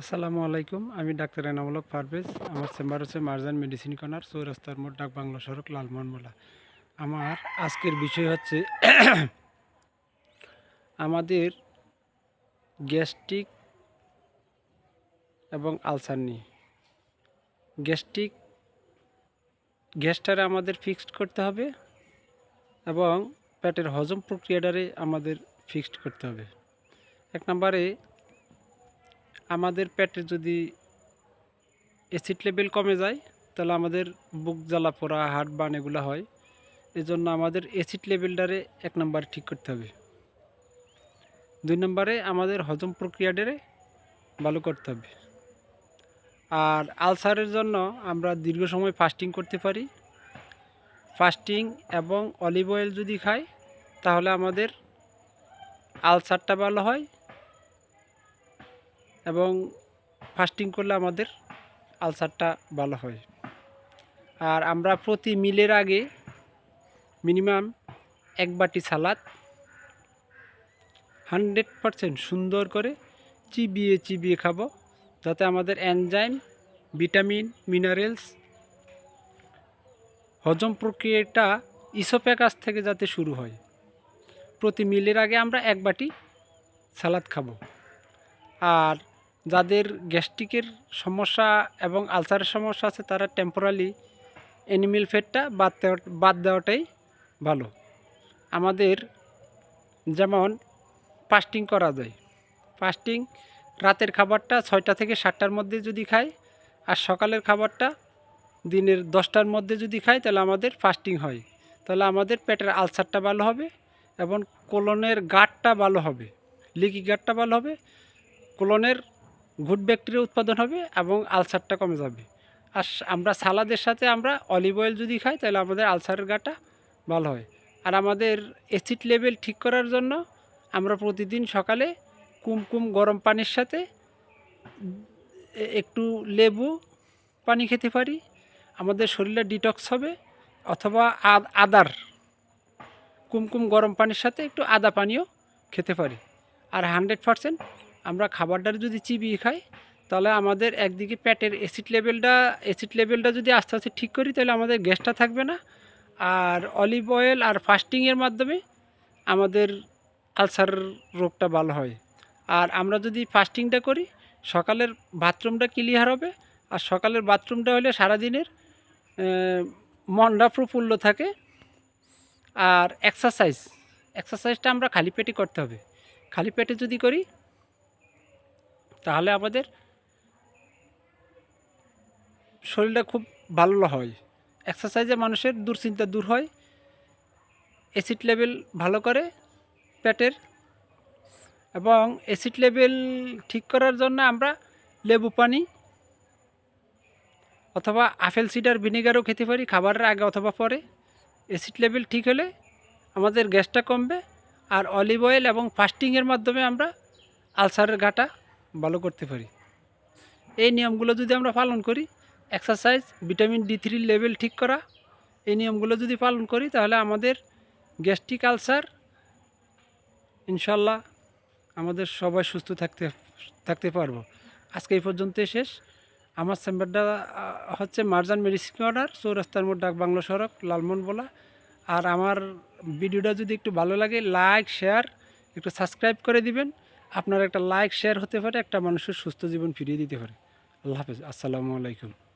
আসসালামু আলাইকুম, আমি ডাক্তার এনামূলক পারভেজ। আমার চেম্বার হচ্ছে মার্জান মেডিসিন কর্নার, চৌরাস্তার মোড়, ডাক বাংলা সড়ক, লালমোহনমোলা। আমার আজকের বিষয় হচ্ছে, আমাদের গ্যাস্ট্রিক এবং আলসার নিয়ে। গ্যাস্ট্রিক, গ্যাসটারে আমাদের ফিক্সড করতে হবে এবং পেটের হজম প্রক্রিয়াটারে আমাদের ফিক্সড করতে হবে। এক নম্বরে আমাদের পেটে যদি অ্যাসিড লেভেল কমে যায়, তাহলে আমাদের বুক জ্বালা পোড়া হার্ট বান এগুলো হয়। এজন্য আমাদের অ্যাসিড লেভেলটারে এক নম্বরে ঠিক করতে হবে। দুই নম্বরে আমাদের হজম প্রক্রিয়াটারে ভালো করতে হবে। আর আলসারের জন্য আমরা দীর্ঘ সময় ফাস্টিং করতে পারি। ফাস্টিং এবং অলিভ অয়েল যদি খাই, তাহলে আমাদের আলসারটা ভালো হয় এবং ফাস্টিং করলে আমাদের আলসারটা ভালো হয়। আর আমরা প্রতি মিলের আগে মিনিমাম এক বাটি সালাদ হান্ড্রেড পারসেন্ট সুন্দর করে চিবিয়ে চিবিয়ে খাব যাতে আমাদের এনজাইম ভিটামিন মিনারেলস হজম প্রক্রিয়াটা ইসোপ্যাকাস থেকে যাতে শুরু হয়। প্রতি মিলের আগে আমরা এক বাটি সালাদ খাব। আর যাদের গ্যাস্ট্রিকের সমস্যা এবং আলসারের সমস্যা আছে, তারা টেম্পোরালি অ্যানিমেল ফ্যাটটা বাদ দেওয়া বাদ দেওয়াটাই ভালো। আমাদের যেমন ফাস্টিং করা যায়। ফাস্টিং রাতের খাবারটা ছয়টা থেকে সাতটার মধ্যে যদি খাই আর সকালের খাবারটা দিনের দশটার মধ্যে যদি খাই, তাহলে আমাদের ফাস্টিং হয়। তাহলে আমাদের পেটের আলসারটা ভালো হবে এবং কোলনের গাটটা ভালো হবে। লিকি গাটটা ভালো হবে। কোলনের গুড ব্যাকটেরিয়া উৎপাদন হবে এবং আলসারটা কমে যাবে। আর আমরা সালাদের সাথে আমরা অলিভ অয়েল যদি খাই, তাহলে আমাদের আলসারের গাটা ভালো হয়। আর আমাদের অ্যাসিড লেভেল ঠিক করার জন্য আমরা প্রতিদিন সকালে কুমকুম গরম পানির সাথে একটু লেবু পানি খেতে পারি। আমাদের শরীরে ডিটক্স হবে অথবা আদ- আদার, কুমকুম গরম পানির সাথে একটু আদা পানিও খেতে পারি। আর হান্ড্রেড পারসেন্ট আমরা খাবারটা যদি চিবিয়ে খাই, তাহলে আমাদের একদিকে পেটের অ্যাসিড লেভেলটা অ্যাসিড লেভেলটা যদি আস্তে আস্তে ঠিক করি, তাহলে আমাদের গ্যাসটা থাকবে না। আর অলিভ অয়েল আর ফাস্টিংয়ের মাধ্যমে আমাদের আলসার রোগটা ভালো হয়। আর আমরা যদি ফাস্টিংটা করি, সকালের বাথরুমটা ক্লিয়ার হবে। আর সকালের বাথরুমটা হলে সারাদিনের মনটা প্রফুল্ল থাকে। আর এক্সারসাইজ এক্সারসাইজটা আমরা খালি পেটে করতে হবে। খালি পেটে যদি করি তাহলে আমাদের শরীরটা খুব ভালো হয়। এক্সারসাইজে মানুষের দুশ্চিন্তা দূর হয়। অ্যাসিড লেভেল ভালো করে পেটের এবং অ্যাসিড লেভেল ঠিক করার জন্য আমরা লেবু পানি অথবা আপেল, সিডার, ভিনেগারও খেতে পারি খাবারের আগে অথবা পরে। অ্যাসিড লেভেল ঠিক হলে আমাদের গ্যাসটা কমবে। আর অলিভ অয়েল এবং ফাস্টিংয়ের মাধ্যমে আমরা আলসারের গাটা ভালো করতে পারি। এই নিয়মগুলো যদি আমরা পালন করি এক্সারসাইজ ভিটামিন ডি থ্রির লেভেল ঠিক করা, এই নিয়মগুলো যদি পালন করি, তাহলে আমাদের গ্যাস্ট্রিক আলসার ইনশাল্লাহ আমাদের সবাই সুস্থ থাকতে থাকতে পারব। আজকে এই পর্যন্তই শেষ। আমার চেম্বারটা হচ্ছে মার্জান মেডিসিন অর্ডার চৌরাস্তার মোড় ডাক বাংলা সড়ক লালমন বলা। আর আমার ভিডিওটা যদি একটু ভালো লাগে লাইক শেয়ার একটু সাবস্ক্রাইব করে দিবেন। আপনার একটা লাইক শেয়ার হতে পারে, একটা মানুষের সুস্থ জীবন ফিরিয়ে দিতে পারে। আল্লাহ হাফেজ। আসসালামু আলাইকুম।